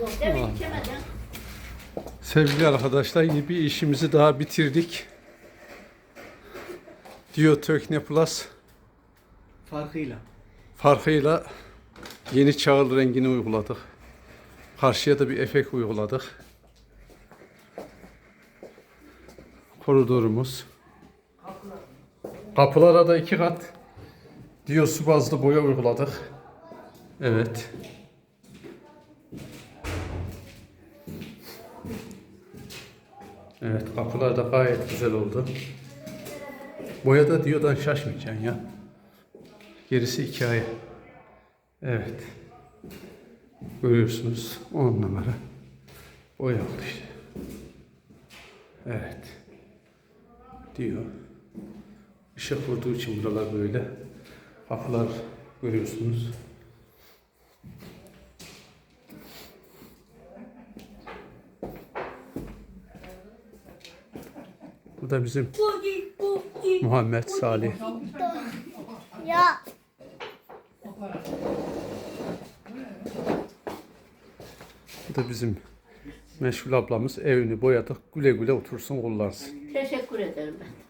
Yok demin içemeden. Sevgili arkadaşlar yine bir işimizi daha bitirdik. Dio Tekne Plus Farkıyla. farkıyla yeni çağıl rengini uyguladık. Karşıya da bir efekt uyguladık. Koridorumuz. Kapılara da iki kat Dio su bazlı boya uyguladık. Evet. Evet kapılar da gayet güzel oldu. Boyada Dio'dan şaşmayacaksın ya. Gerisi hikaye. Evet. Görüyorsunuz 10 numara. Boya oldu işte. Evet. Diyor. Işık vurduğu için buralar böyle. Kapılar görüyorsunuz. Bu da bizim Muhammed Salih. Ya Bu da bizim meşgul ablamız evini boyadık. Güle güle otursun kullansın. Teşekkür ederim ben.